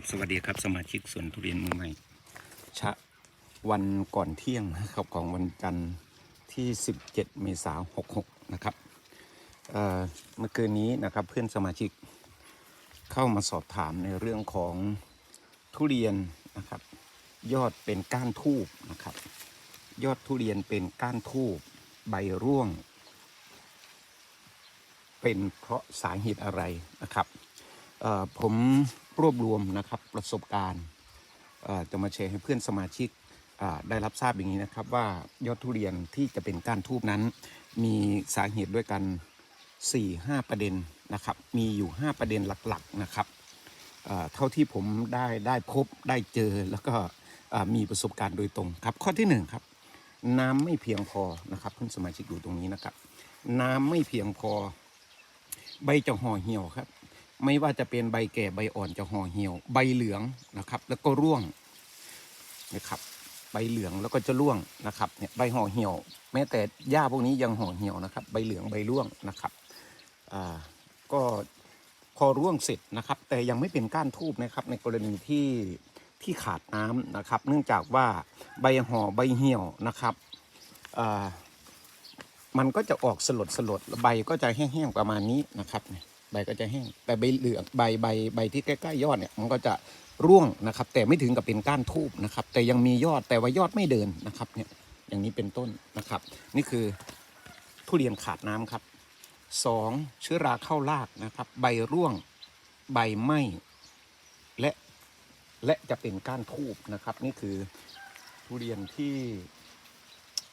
ครับสวัสดีครับสมาชิกสวนทุเรียนมือใหม่ชะวันก่อนเที่ยงนะครับของวันจันทร์ที่ 17 เมษายน66 นะครับเมื่อคืนนี้นะครับเพื่อนสมาชิกเข้ามาสอบถามในเรื่องของทุเรียนนะครับ ยอดเป็นก้านทูบนะครับ ยอดทุเรียนเป็นก้านทูบใบร่วง เป็นเพราะสาเหตุอะไรนะครับผม รวบรวมนะครับประสบการณ์จะมาแชร์ให้เพื่อนสมาชิกได้รับทราบอย่างนี้นะครับ ว่ายอดทุเรียนที่จะเป็นก้านทูบนั้น มีสาเหตุด้วยกัน 4-5 ประเด็นนะครับ มีอยู่ 5 ประเด็นหลักๆนะครับเท่าที่ผมได้ได้พบได้เจอแล้วก็มีประสบการณ์โดยตรงครับ ข้อที่หนึ่งครับน้ำไม่เพียงพอนะครับเพื่อนสมาชิกอยู่ตรงนี้นะครับ น้ำไม่เพียงพอ ใบจะห่อเหี่ยวครับ ไม่ว่าจะเป็นใบแก่ใบอ่อนจะห่อเหี่ยว ใบเหลืองนะครับ แล้วก็ร่วงนะครับใบเหลืองแล้วก็จะร่วงนะครับเนี่ยใบห่อเหี่ยว แม้แต่หญ้าพวกนี้ยังห่อเหี่ยวนะครับ ใบเหลืองใบร่วงนะครับอ่าก็พอร่วงเสร็จนะครับ แต่ยังไม่เป็นก้านทูบนะครับ ในกรณีที่ที่ขาดน้ำนะครับ เนื่องจากว่าใบห่อใบเหี่ยวนะครับอ่ามันก็จะออกสลดสลดใบก็จะแห้งๆประมาณนี้นะครับเนี่ย ใบก็จะแห้ง แต่ใบเหลืองใบใบใบที่ใกล้ๆยอดเนี่ยมันก็จะร่วงนะครับ แต่ไม่ถึงกับเป็นก้านทูบนะครับ แต่ยังมียอดแต่ว่ายอดไม่เดินนะครับเนี่ยอย่างนี้เป็นต้นนะครับ นี่คือทุเรียนขาดน้ำครับสองเชื้อราเข้ารากนะครับ ใบร่วงใบไหม้และและจะเป็นก้านทูบนะครับ นี่คือทุเรียนที่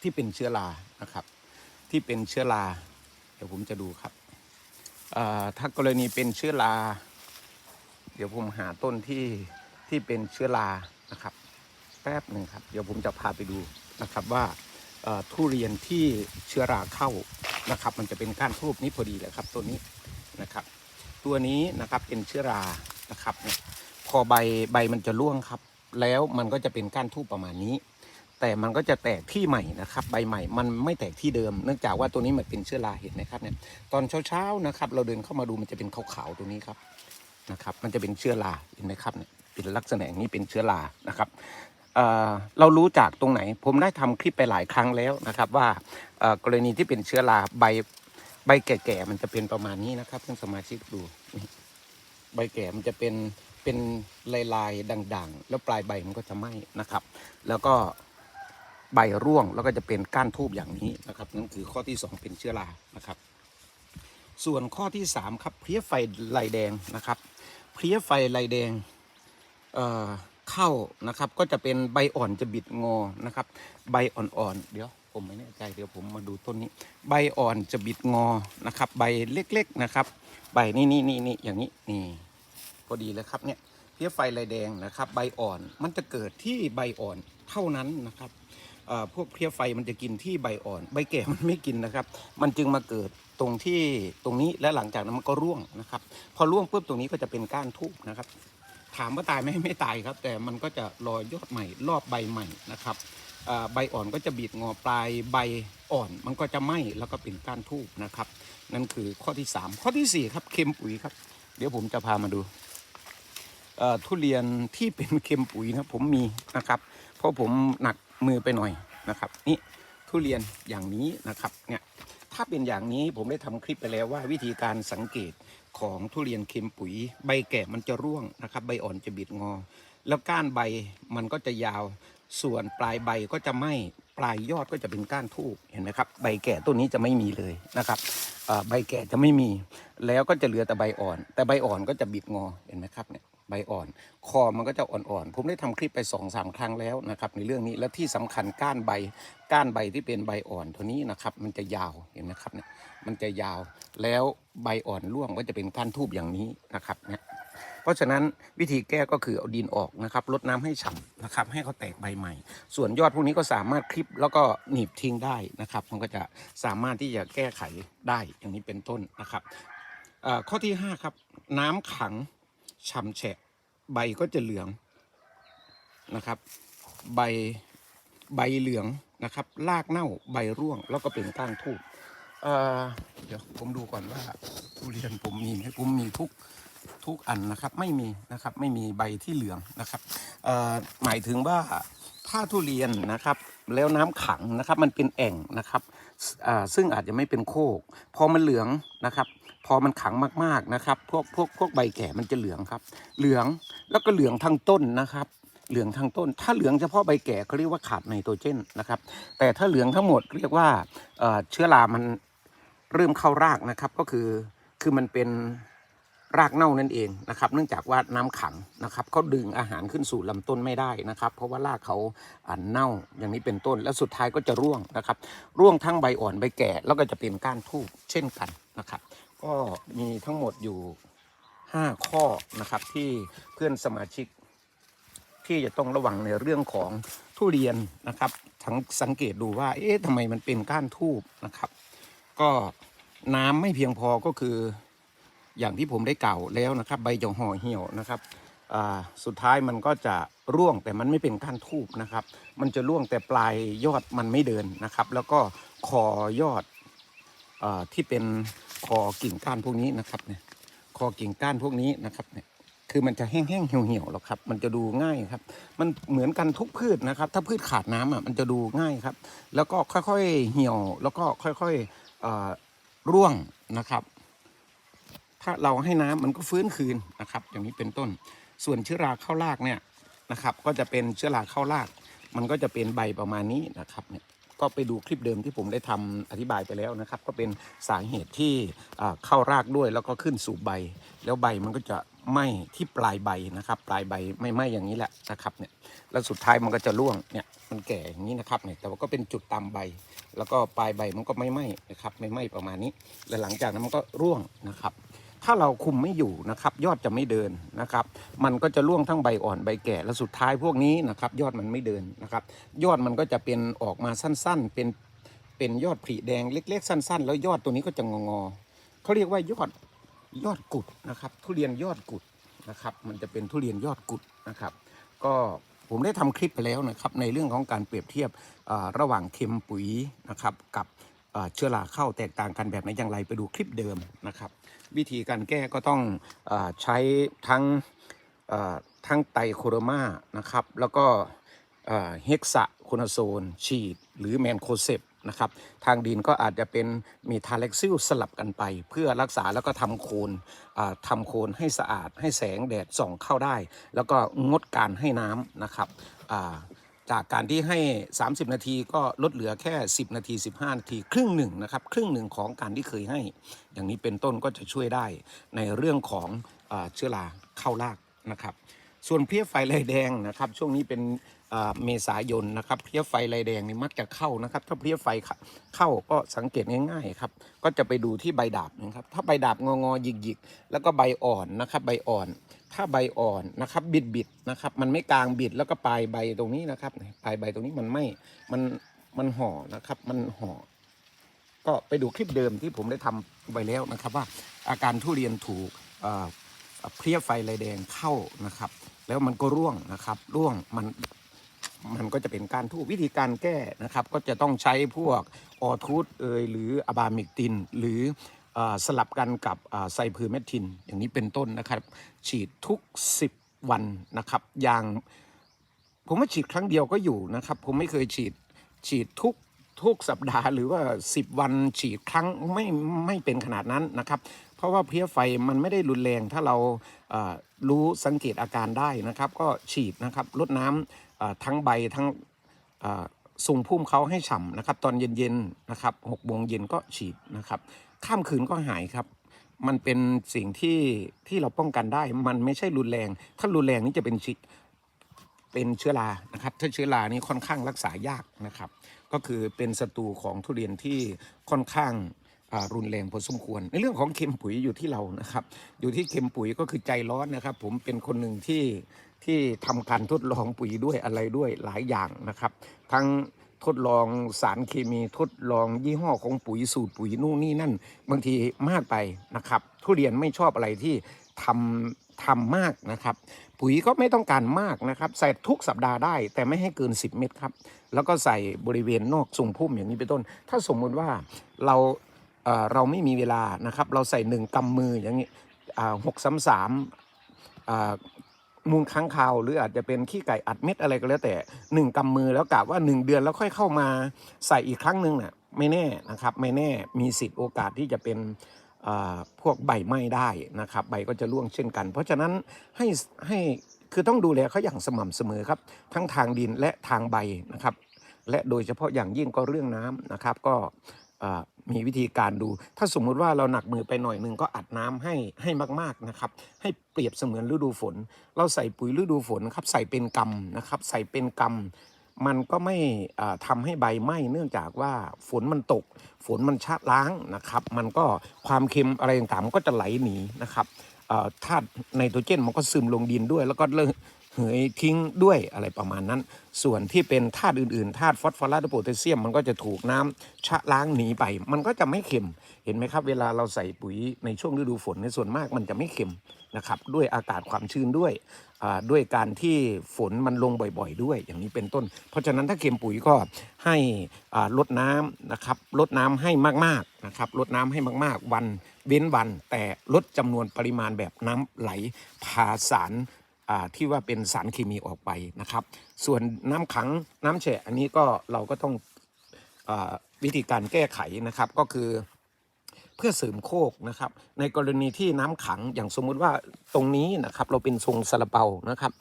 ที่เป็นเชื้อรานะครับ ที่เป็นเชื้อราเดี๋ยวผมจะดูครับ ถ้ากรณีเป็นเชื้อรา เดี๋ยวผมหาต้นที่ที่เป็นเชื้อรานะครับ แป๊บหนึ่งครับ เดี๋ยวผมจะพาไปดูนะครับว่าทุเรียนที่เชื้อราเข้านะครับ มันจะเป็นก้านทูบนี้พอดีเลยครับตัวนี้นะครับ ตัวนี้นะครับเป็นเชื้อรานะครับพอใบใบมันจะร่วงครับ แล้วมันก็จะเป็นก้านทูบประมาณนี้ แต่มันก็จะแตกที่ใหม่นะครับใบใหม่มันไม่แตกที่เดิม เนื่องจากว่าตัวนี้มันเป็นเชื้อราเห็นไหมครับเนี่ยตอนเช้าๆนะครับ เราเดินเข้ามาดูมันจะเป็นขาวๆตัวนี้ครับนะครับมันจะเป็นเชื้อราเห็นไหมครับเนี่ยเป็นลักษณะอย่างนี้เป็นเชื้อรานะครับเเรารู้จากตรงไหน ผมได้ทำคลิปไปหลายครั้งแล้วนะครับ ว่ากรณีที่เป็นเชื้อราใบใบแก่ๆมันจะเป็นประมาณนี้นะครับเพื่อนสมาชิกดูใบแก่มันจะเป็นเป็นลายๆด่างๆ แล้วปลายใบมันก็จะไหม้นะครับ แล้วก็ ใบร่วงแล้วก็จะเป็นก้านทูบอย่างนี้นะครับนั่นคือข้อที่ 2 เป็นเชื้อรานะครับ ส่วนข้อที่ 3 ครับเพลี้ยไฟลายแดงนะครับเพลี้ยไฟลายแดงเอ่อเข้านะครับ ก็จะเป็นใบอ่อนจะบิดงอนะครับ ใบอ่อนๆเดี๋ยวผมไม่แน่ใจเดี๋ยวผมมาดูต้นนี้ ใบอ่อนจะบิดงอนะครับ ใบเล็กๆนะครับ ใบนี่นี่นี่นี่อย่างนี้นี่พอดีเลยครับเนี่ยเพลี้ยไฟลายแดงนะครับ ใบอ่อนมันจะเกิดที่ใบอ่อนเท่านั้นนะครับ พวกเพี้ยไฟมันจะกินที่ใบอ่อน ใบแก่มันไม่กินนะครับ มันจึงมาเกิดตรงที่ตรงนี้และหลังจากนั้นมันก็ร่วงนะครับ พอร่วงปุ๊บตรงนี้ก็จะเป็นก้านทูบนะครับ ถามว่าตายไหมไม่ตายครับ แต่มันก็จะรอยยอดใหม่รอบใบใหม่นะครับใบอ่อนก็จะบีดงอปลายใบอ่อน มันก็จะไหม้แล้วก็เป็นก้านทูบนะครับ นั่นคือข้อที่ 3 ข้อทีสี่4 ครับเค็มปุ๋ยครับ เดี๋ยวผมจะพามาดูทุเรียนที่เป็นเค็มปุ๋ยนะผมมีนะครับ เพราะผมหนัก มือไปหน่อยนะครับ นี่ทุเรียนอย่างนี้นะครับเนี่ยถ้าเป็นอย่างนี้ผมได้ทำคลิปไปแล้วว่าวิธีการสังเกตของทุเรียนเค็มปุ๋ย ใบแก่มันจะร่วงนะครับ ใบอ่อนจะบิดงอ แล้วก้านใบมันก็จะยาว ส่วนปลายใบก็จะไหม้ปลายยอดก็จะเป็นก้านทูบเห็นไหมครับ ใบแก่ต้นนี้จะไม่มีเลยนะครับใบแก่จะไม่มี แล้วก็จะเหลือแต่ใบอ่อน แต่ใบอ่อนก็จะบิดงอเห็นไหมครับเนี่ยใบอ่อน คอมันก็จะอ่อนๆ ผมได้ทำคลิปไปสองสามครั้งแล้วนะครับในเรื่องนี้และที่สำคัญก้านใบ ก้านใบที่เป็นใบอ่อนตัวนี้นะครับมันจะยาวเห็นไหมครับเนี่ยมันจะยาวแล้วใบอ่อนร่วงก็จะเป็นก้านทูบอย่างนี้นะครับเนี่ยเพราะฉะนั้นวิธีแก้ก็คือเอาดินออกนะครับลดน้ำให้ฉ่ำนะครับ ให้เขาแตกใบใหม่ ส่วนยอดพวกนี้ก็สามารถคลิปแล้วก็หนีบทิ้งได้นะครับ มันก็จะสามารถที่จะแก้ไขได้อย่างนี้เป็นต้นนะครับเอ่อข้อที่ห้าครับ น้ำขัง ฉ่ำแฉะ ใบก็จะเหลืองนะครับ ใบใบเหลืองนะครับรากเน่าใบร่วงแล้วก็เป็นก้านทูบเเดี๋ยวผมดูก่อนว่าทุเรียนผมมีไหมผมมีทุกทุกอันนะครับไม่มีนะครับไม่มีใบที่เหลืองนะครับหมายถึงว่าถ้าทุเรียนนะครับแล้วน้ำขังนะครับมันเป็นแอ่งนะครับซึ่งอาจจะไม่เป็นโคกพอมันเหลืองนะครับ พอมันขังมากๆนะครับ พวกพวกพวกใบแก่มันจะเหลืองครับ เหลืองแล้วก็เหลืองทั้งต้นนะครับ เหลืองทั้งต้น ถ้าเหลืองเฉพาะใบแก่เขาเรียกว่าขาดไนโตรเจนนะครับ แต่ถ้าเหลืองทั้งหมดเรียกว่าเชื้อรามันเริ่มเข้ารากนะครับ ก็คือคือมันเป็นรากเน่านั่นเองนะครับ เนื่องจากว่าน้ำขังนะครับเขาดึงอาหารขึ้นสู่ลำต้นไม่ได้นะครับ เพราะว่ารากเขาอ่าเน่าอย่างนี้เป็นต้น แล้วสุดท้ายก็จะร่วงนะครับ ร่วงทั้งใบอ่อนใบแก่แล้วก็จะเป็นก้านทูบเช่นกันนะครับ ก็มีทั้งหมดอยู่ 5 ข้อนะครับที่เพื่อนสมาชิก ที่จะต้องระวังในเรื่องของทุเรียนนะครับทั้งสังเกตดูว่า เอ๊ะทำไมมันเป็นก้านทูบนะครับ ก็น้ำไม่เพียงพอก็คืออย่างที่ผมได้กล่าวแล้วนะครับ ใบจะห่อเหี่ยวนะครับสุดท้ายมันก็จะร่วงแต่มันไม่เป็นก้านทูบนะครับ มันจะร่วงแต่ปลายยอดมันไม่เดินนะครับ แล้วก็คอยอด ที่เป็นคอกิ่งก้านพวกนี้นะครับเนี่ยคอกิ่งก้านพวกนี้นะครับเนี่ยคือมันจะแห้งๆเหี่ยวๆหรอกครับ มันจะดูง่ายครับ มันเหมือนกันทุกพืชนะครับ ถ้าพืชขาดน้ำอะมันจะดูง่ายครับ แล้วก็ค่อยๆเหี่ยว แล้วก็ค่อยๆร่วงนะครับ ถ้าเราให้น้ำมันก็ฟื้นคืนนะครับ อย่างนี้เป็นต้น ส่วนเชื้อราเข้ารากเนี่ยนะครับ ก็จะเป็นเชื้อราเข้าราก มันก็จะเป็นใบประมาณนี้นะครับเนี่ย ก็ไปดูคลิปเดิมที่ผมได้ทำอธิบายไปแล้วนะครับ ก็เป็นสาเหตุที่เข้ารากด้วยแล้วก็ขึ้นสู่ใบ แล้วใบมันก็จะไหม้ที่ปลายใบนะครับ ปลายใบไม่ไหม้อย่างนี้แหละนะครับเนี่ยแล้วสุดท้ายมันก็จะร่วงเนี่ยมันแก่อย่างนี้นะครับเนี่ยแต่ว่าก็เป็นจุดตามใบ แล้วก็ปลายใบมันก็ไม่ไหม้นะครับไม่ไหม้ประมาณนี้ แล้วหลังจากนั้นมันก็ร่วงนะครับ ถ้าเราคุมไม่อยู่นะครับยอดจะไม่เดินนะครับ มันก็จะร่วงทั้งใบอ่อนใบแก่แล้วสุดท้ายพวกนี้นะครับ ยอดมันไม่เดินนะครับ ยอดมันก็จะเป็นออกมาสั้นๆ เป็นเป็นยอดผลิแดงเล็ก ๆ สั้น ๆ แล้วยอดตัวนี้ก็จะงองอๆเขาเรียกว่ายอดยอดกุดนะครับ ทุเรียนยอดกุดนะครับ มันจะเป็นทุเรียนยอดกุดนะครับ ก็ผมได้ทำคลิปไปแล้วนะครับในเรื่องของการเปรียบเทียบระหว่างเค็มปุ๋ยนะครับกับ เชื้อราเข้าแตกต่างกันแบบไหนอย่างไรไปดูคลิปเดิมนะครับ วิธีการแก้ก็ต้องอใช้ทั้งทั้งไตโครมานะครับ แล้วก็เฮกซาโคนาโซน ฉีด หรือแมนโคเซปนะครับ ทางดินก็อาจจะเป็นมีทาเล็กซิลสลับกันไป เพื่อรักษาแล้วก็ทำโคนทำโคนให้สะอาดให้แสงแดดส่องเข้าได้ แล้วก็งดการให้น้ำนะครับ จากการที่ให้ 30 นาทีก็ลดเหลือแค่ 10 นาที 15 นาที ครึ่งหนึ่งนะครับครึ่งหนึ่งของการที่เคยให้ อย่างนี้เป็นต้นก็จะช่วยได้ในเรื่องของอเชื้อราเข้ารากนะครับ ส่วนเพลี้ยไฟลายแดงนะครับ ช่วงนี้เป็นเมษายนนะครับเพลี้ยไฟลายแดงนี่มักจะเข้านะครับ ถ้าเพลี้ยไฟเข้าก็สังเกตง่ายๆครับ ก็จะไปดูที่ใบดาบนะครับ ถ้าใบดาบงองอๆหยิกๆ แล้วก็ใบอ่อนนะครับ ใบอ่อน ถ้าใบอ่อนนะครับบิดบิดๆนะครับ มันไม่กลางบิดแล้วก็ปลายใบตรงนี้นะครับปลายใบตรงนี้มันไม่มันมันห่อนะครับ มันห่อก็ไปดูคลิปเดิมที่ผมได้ทำไว้แล้วนะครับ ว่าอาการทุเรียนถูกเพลี้ยไฟลายแดงเข้านะครับ แล้วมันก็ร่วงนะครับ ร่วงมันมันก็จะเป็นการทูวิธีการแก้นะครับ ก็จะต้องใช้พวกออทูธเอยหรืออะบามิกติน หรือ สลับกันกับไซเพอร์เมทิน อย่างนี้เป็นต้นนะครับ ฉีดทุก 10 วันนะครับ อย่างผมว่าฉีดครั้งเดียวก็อยู่นะครับ ผมไม่เคยฉีดฉีดทุกทุกสัปดาห์หรือว่า 10 วันฉีดครั้งไม่ไม่เป็นขนาดนั้นนะครับ เพราะว่าเพี้ยไฟมันไม่ได้รุนแรงถ้าเรารู้สังเกตอาการได้นะครับ ก็ฉีดนะครับลดน้ำทั้งใบทั้ง ส่งพุ่มเขาให้ฉ่ำนะครับ ตอนเย็นๆนะครับหกโมงเย็นก็ฉีดนะครับ ข้ามคืนก็หายครับ มันเป็นสิ่งที่ที่เราป้องกันได้ มันไม่ใช่รุนแรง ถ้ารุนแรงนี่จะเป็นชิเป็นเชื้อรานะครับ ถ้าเชื้อรานี่ค่อนข้างรักษายากนะครับ ก็คือเป็นศัตรูของทุเรียนที่ค่อนข้างรุนแรงพอสมควร ในเรื่องของเค็มปุ๋ยอยู่ที่เรานะครับ อยู่ที่เค็มปุ๋ยก็คือใจร้อนนะครับ ผมเป็นคนหนึ่งที่ ที่ทำการทดลองปุ๋ยด้วยอะไรด้วยหลายอย่างนะครับ ทั้งทดลองสารเคมีทดลองยี่ห้อของปุ๋ยสูตรปุ๋ยนู่นนี่นั่น บางทีมากไปนะครับ ทุเรียนไม่ชอบอะไรที่ทำทำมากนะครับ ปุ๋ยก็ไม่ต้องการมากนะครับ ใส่ทุกสัปดาห์ได้ แต่ไม่ให้เกิน 10 เม็ดครับ แล้วก็ใส่บริเวณนอกทรงพุ่มอย่างนี้เป็นต้น ถ้าสมมุติว่าเราเอ่อเราไม่มีเวลานะครับ เราใส่หนึ่งกำมืออย่างนี้หกสามสาม มูลค้างคาว หรืออาจจะเป็นขี้ไก่อัดเม็ดอะไรก็แล้วแต่หนึ่งกำมือแล้วกะว่าหนึ่งเดือนแล้วค่อยเข้ามาใส่อีกครั้งหนึ่งน่ะไม่แน่นะครับไม่แน่มีสิทธิ์โอกาสที่จะเป็นพวกใบไหม้ได้นะครับใบก็จะร่วงเช่นกัน เพราะฉะนั้นให้ให้คือต้องดูแลเขาอย่างสม่ำเสมอครับ ทั้งทางดินและทางใบนะครับ และโดยเฉพาะอย่างยิ่งก็เรื่องน้ำนะครับ ก็ มีวิธีการดู ถ้าสมมุติว่าเราหนักมือไปหน่อยหนึ่งก็อัดน้ำให้ให้มากๆนะครับ ให้เปรียบเสมือนฤดูฝน เราใส่ปุ๋ยฤดูฝนครับใส่เป็นกำนะครับ ใส่เป็นกำมันก็ไม่ทำาให้ใบไหม้เนื่องจากว่าฝนมันตก ฝนมันชะล้างนะครับ มันก็ความเค็มอะไรต่างๆมันก็จะไหลหนีนะครับธาตุไนโตรเจนมันก็ซึมลงดินด้วย แล้วก็ เหยทิ้งด้วยอะไรประมาณนั้น ส่วนที่เป็นธาตุอื่นๆธาตุฟอสฟอรัสและโพแทสเซียมมันก็จะถูกน้ำชะล้างหนีไป มันก็จะไม่เค็ม เห็นไหมครับ เวลาเราใส่ปุ๋ยในช่วงฤดูฝนในส่วนมากมันจะไม่เค็มนะครับ ด้วยอากาศความชื้นด้วยด้วยการที่ฝนมันลงบ่อยๆ ด้วยอย่างนี้เป็นต้น เพราะฉะนั้นถ้าเค็มปุ๋ยก็ให้ลดน้ำนะครับลดน้ำให้มากๆนะครับลดน้ำให้มากๆ วันเว้นวัน แต่ลดจำนวนปริมาณแบบน้ำไหลพาสาร ที่ว่าเป็นสารเคมีออกไปนะครับ ส่วนน้ำขังน้ำแฉะอันนี้ก็เราก็ต้องอวิธีการแก้ไขนะครับก็คือเพื่อเสริมโคกนะครับ ในกรณีที่น้ำขังอย่างสมมุติว่าตรงนี้นะครับ เราเป็นทรงซาลาเปานะครับ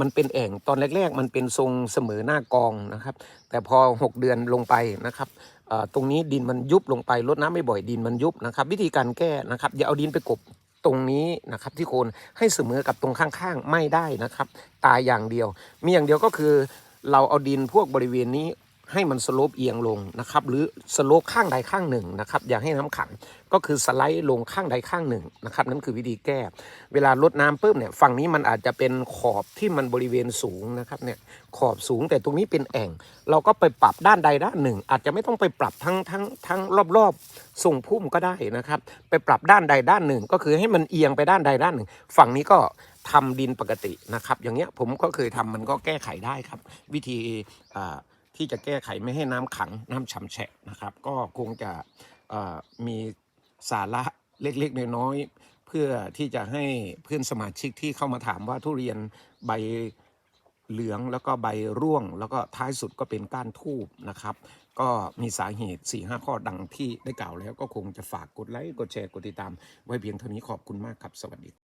มันเป็นแอ่งตอนแรก ๆ มันเป็นทรงเสมอหน้ากองนะครับ แต่พอ 6 เดือนลงไปนะครับตรงนี้ดินมันยุบลงไปลดน้ำไม่บ่อยดินมันยุบนะครับ วิธีการแก้นะครับอย่าเอาดินไปกบ ตรงนี้นะครับที่โคนให้เสมอกับตรงข้างๆไม่ได้นะครับ ตายอย่างเดียว มีอย่างเดียวก็คือเราเอาดินพวกบริเวณนี้ ให้มันสโลปเอียงลงนะครับหรือสโลปข้างใดข้างหนึ่งนะครับอย่าให้น้ำขังก็คือสไลด์ลงข้างใดข้างหนึ่งนะครับนั่นคือวิธีแก้ เวลาลดน้ำปุ๊บเนี่ยฝั่งนี้มันอาจจะเป็นขอบที่มันบริเวณสูงนะครับเนี่ยขอบสูงแต่ตรงนี้เป็นแอ่ง เราก็ไปปรับด้านใดด้านหนึ่ง อาจจะไม่ต้องไปปรับทั้งทั้งทั้งรอบๆส่งพุ่มก็ได้นะครับ ไปปรับด้านใดด้านหนึ่ง ก็คือให้มันเอียงไปด้านใดด้านหนึ่ง ฝั่งนี้ก็ทำดินปกตินะครับ อย่างเงี้ยผมก็เคยทำมันก็แก้ไขได้ครับ วิธีอ่า ที่จะแก้ไขไม่ให้น้ำขังน้ำฉ่ำแฉะนะครับ ก็คงจะมีสาระเล็กๆน้อยๆเพื่อที่จะให้เพื่อนสมาชิกที่เข้ามาถามว่าทุเรียนใบเหลืองแล้วก็ใบร่วง แล้วก็ท้ายสุดก็เป็นก้านทูบนะครับ ก็มีสาเหตุ4ีหข้อดังที่ได้กล่าวแล้วก็คงจะฝากกดไลค์กดแชร์กดติดตาม ไว้เพียงเท่านี้ขอบคุณมากครับ สวัสดี